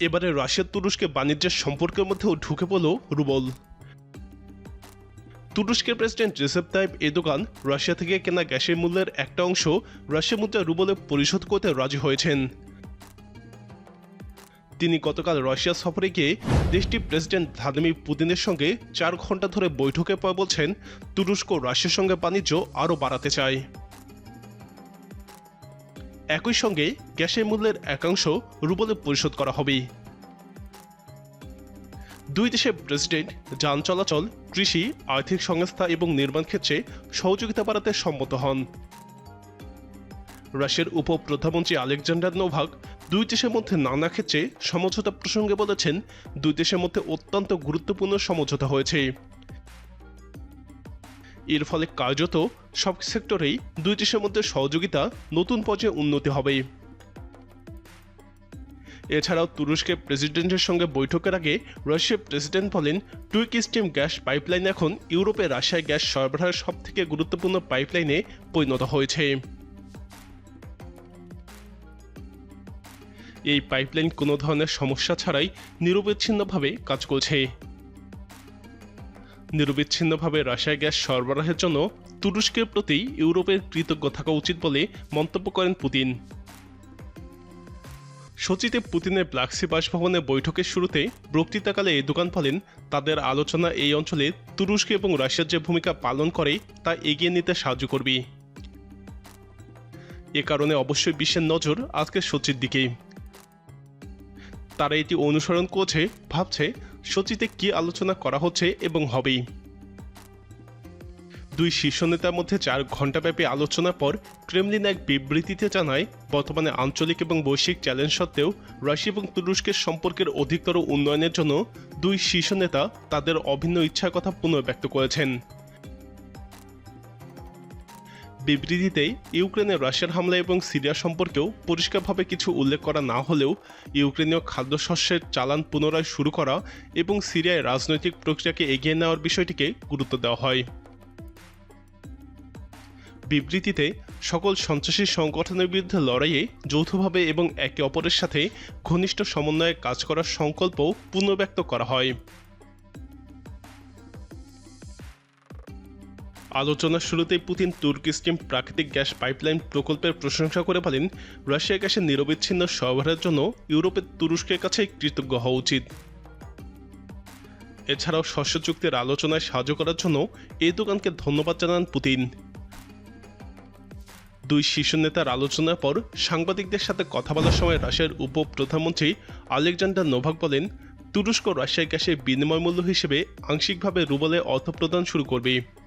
এবারে রাশিয়া তুরস্কে বাণিজ্যের সম্পর্কের মধ্যেও ঢুকে পড়ল রুবল। তুরস্কের president Recep Tayyip Erdogan Russia থেকে কেনা গ্যাসের মূল্যের একটা অংশ রাশিয়া মুদ্রা রুবলে পরিশোধ করতে রাজি হয়েছেন। তিনি গতকাল রাশিয়া সফরে গিয়ে দেশটির প্রেসিডেন্ট ভ্লাদিমির পুতিনের সঙ্গে চার ঘণ্টা ধরে বৈঠকের পর বলছেন, তুরস্ক রাশিয়ার সঙ্গে বাণিজ্য আরও বাড়াতে চায়। একই সঙ্গে গ্যাসের মূল্যের একাংশ রুবলে পরিশোধ করা হবে। দুই দেশের প্রেসিডেন্ট যান চলাচল, কৃষি, আর্থিক সংস্থা এবং নির্মাণ ক্ষেত্রে সহযোগিতা বাড়াতে সম্মত হন। রাশিয়ার উপপ্রধানমন্ত্রী আলেকজান্ডার নোভাক দুই দেশের মধ্যে নানা ক্ষেত্রে সমঝোতা প্রসঙ্গে বলেছেন, দুই দেশের মধ্যে অত্যন্ত গুরুত্বপূর্ণ সমঝোতা হয়েছে। এর ফলে কার্যত সব সেক্টরেই দুই দেশের মধ্যে সহযোগিতা নতুন পর্যায়ে উন্নতি হবে। এছাড়াও তুরস্কের প্রেসিডেন্টের সঙ্গে বৈঠকের আগে রাশিয়ার প্রেসিডেন্ট বলেন টুইক স্টিম গ্যাস পাইপলাইন এখন ইউরোপে রাশিয়ায় গ্যাস সরবরাহের সব থেকে গুরুত্বপূর্ণ পাইপলাইনে পরিণত হয়েছে। এই পাইপলাইন কোনো ধরনের সমস্যা ছাড়াই নিরবিচ্ছিন্নভাবে কাজ করছে। নিরবিচ্ছিন্নভাবে রাশিয়া গ্যাস সরবরাহের জন্য তুরস্কের প্রতি ইউরোপের কৃতজ্ঞ থাকা উচিত বলে মন্তব্য করেন পুতিন। সচিতে পুতিনের ব্লাক্সি বাসভবনে বৈঠকের শুরুতে বক্তৃতাকালে এই দোকান বলেন, তাদের আলোচনা এই অঞ্চলে তুরস্ক এবং রাশিয়ার যে ভূমিকা পালন করে, তা এগিয়ে নিতে সাহায্য করবে। এ কারণে অবশ্যই বিশ্বের নজর আজকে সচির দিকেই তারা এটি অনুসরণ করছে, ভাবছে সচিতে কি আলোচনা করা হচ্ছে এবং হবেই? দুই শীর্ষ নেতার মধ্যে চার ঘণ্টাব্যাপী আলোচনার পর ক্রেমলিন এক বিবৃতিতে জানায়, বর্তমানে আঞ্চলিক এবং বৈশ্বিক চ্যালেঞ্জ সত্ত্বেও রাশিয়া এবং তুরস্কের সম্পর্কের অধিকতর উন্নয়নের জন্য দুই শীর্ষ নেতা তাদের অভিন্ন ইচ্ছার কথা পুনর্ব্যক্ত করেছেন। বিবৃতিতে ইউক্রেনে রাশিয়ার হামলা এবং সিরিয়া সম্পর্কেও পরিষ্কারভাবে কিছু উল্লেখ করা না হলেও ইউক্রেনীয় খাদ্যশস্যের চালান পুনরায় শুরু করা এবং সিরিয়ায় রাজনৈতিক প্রক্রিয়াকে এগিয়ে নেওয়ার বিষয়টিকে গুরুত্ব দেওয়া হয়। বিবৃতিতে, সকল সন্ত্রাসী সংগঠনের বিরুদ্ধে লড়াইয়ে যৌথভাবে এবং একে অপরের সাথে ঘনিষ্ঠ সমন্বয়ে কাজ করার সংকল্প পুনর্ব্যক্ত করা হয়। আলোচনার শুরুতেই পুতিন তুর্কি স্টিম প্রাকৃতিক গ্যাস পাইপলাইন প্রকল্পের প্রশংসা করে বলেন রাশিয়া গ্যাসের নিরবিচ্ছিন্ন সরবরাহের জন্য ইউরোপের তুরস্কের কাছে কৃতজ্ঞ হওয়া উচিত। এছাড়াও শস্য চুক্তির আলোচনায় সাহায্য করার জন্য এই দোকানকে ধন্যবাদ জানান পুতিন। দুই শীর্ষ নেতার আলোচনার পর সাংবাদিকদের সাথে কথা বলার সময় রাশিয়ার উপ প্রধানমন্ত্রী আলেকজান্ডার নোভাক বলেন, তুরস্ক রাশিয়া গ্যাসের বিনিময় মূল্য হিসেবে আংশিকভাবে রুবলে অর্থ প্রদান শুরু করবে।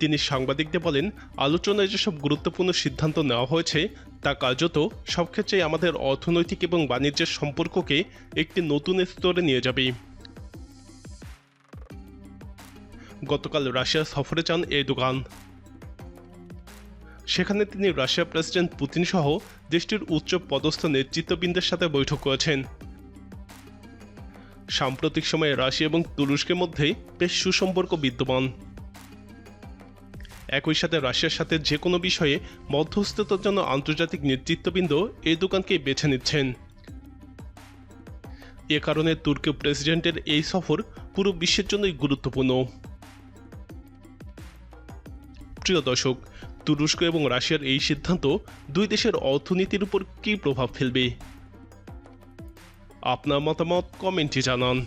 তিনি সাংবাদিকদের বলেন, আলোচনায় যেসব গুরুত্বপূর্ণ সিদ্ধান্ত নেওয়া হয়েছে, তা কার্যত সব ক্ষেত্রেই আমাদের অর্থনৈতিক এবং বাণিজ্যের সম্পর্ককে একটি নতুন স্তরে নিয়ে যাবে। গতকাল রাশিয়া সফরে যান এই দোকান সেখানে তিনি রাশিয়া প্রেসিডেন্ট পুতিন সহ দেশটির উচ্চ পদস্থ নেতৃত্ববৃন্দের সাথে বৈঠক করেছেন। সাম্প্রতিক সময়ে রাশিয়া এবং তুরস্কের মধ্যে বেশ সুসম্পর্ক বিদ্যমান। একই সাথে রাশিয়ার সাথে যে কোনো বিষয়ে মধ্যস্থতার জন্য আন্তর্জাতিক নেতৃত্ববৃন্দ এই দোকানকে বেছে নিচ্ছেন। এ কারণে তুর্কি প্রেসিডেন্টের এই সফর পুরো বিশ্বের জন্যই গুরুত্বপূর্ণ। প্রিয় দর্শক, তুরস্ক এবং রাশিয়ার এই সিদ্ধান্ত দুই দেশের অর্থনীতির উপর কী প্রভাব ফেলবে? আপনার মতামত কমেন্টে জানান।